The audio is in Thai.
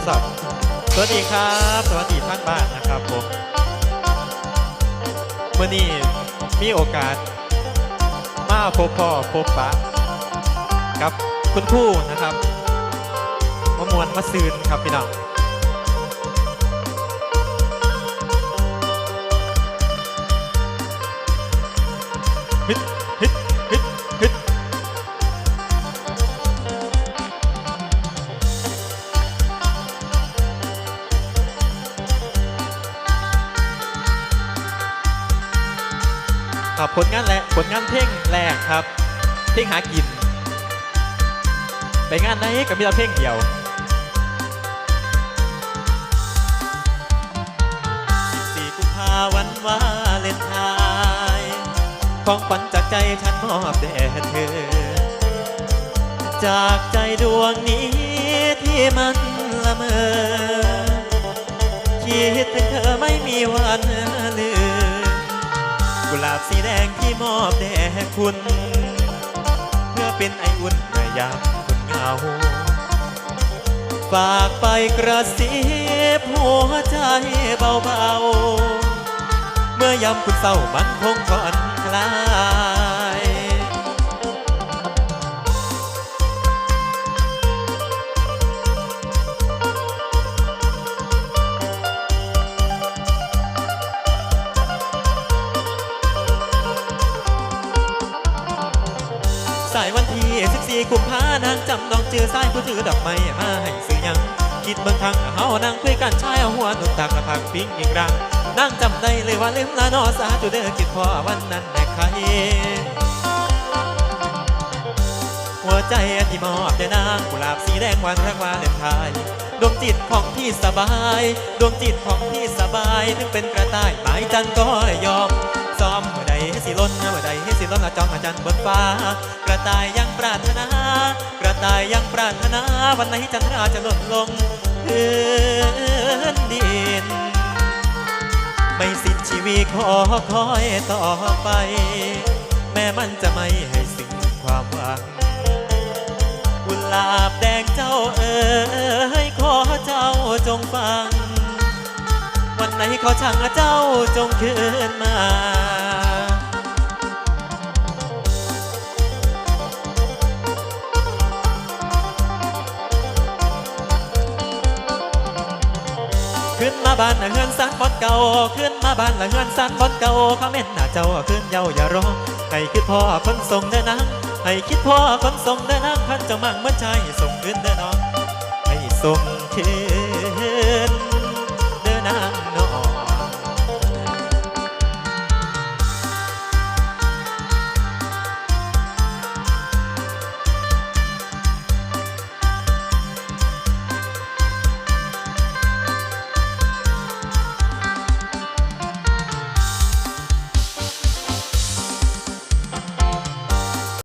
ดีครับ สวัสดีท่านบ้านนะครับผมเมื่อนี้มีโอกาส มาพบพ่อพบปะกับคุณพู่นะครับมะมวนมาซืนครับพี่น้อง ครับผลงานแรกผลงานเพลงแรกครับ เพลงหากิน ไปงานไหนก็มีแต่เพลงเดียว14กุมภาวันวาเลนไทน์ของขวัญจากใจฉันมอบแด่เธอ จากใจดวงนี้ที่มันละเมอคิดถึงเธอไม่มีวันลืม กุหลาบสีแดงที่มอบแด่คุณ เพื่อเป็นไออุ่นเมื่อยามคุณเหงา ฝากไปกระซิบหัวใจเบาๆ เมื่อยามคุณเศร้ามันคงผ่อนคลาายวันที่14กุมภานางจำน้องเจอสายผู้ถือดอกไม้มาให้ซื้อยัง คิดเบิ่งทางเฮานั่งคุยกันชายเอาหัวหนุนตักละพักปิ้งอีกรังนางจำได้เลยว่าลืมลานอสาจุเด้อคิดพอวันนั้นแน่ใครหัวใจที่มอบแด่นางกุหลาบสีแดงวันรักวาเลนไทน์ดวงจิตของพี่สบาย ดวงจิตของพี่สบาย ถึงเป็นกระต่ายหมายจันก็ยอมซ้อมเมื่อใดให้สิล้นเมื่อใดให้สิล้นละจอมอาจันทร์บนฟ้า ต่ายยังปรารถนา กระต่ายยังปรารถนา วันไหนจันทราจะหล่นลงพื้นดิน ไม่สิ้นชีวิตขอคอยต่อไป แม้มันจะไม่ให้สิ้นความหวังกุหลาบแดงเจ้าเอ๋ยขอเจ้าจงฟัง วันไหนขอช่างเจ้าจงคืนมา ขึ้นมาบ้านละเฮือนสันบอนเก่า ขึ้นมาบ้านละเฮือนสันบอนเก่าเขาเม่นหน้าเจ้าขึ้นเย้าอย่ารอให้คิดพ่อคนทรงเด้อนังให้คิดพ่อคนทรงเด้อนังพันเจ้ามั่งเหมื่อนชายส่งคืนเด้อน้องให้ส่งคืน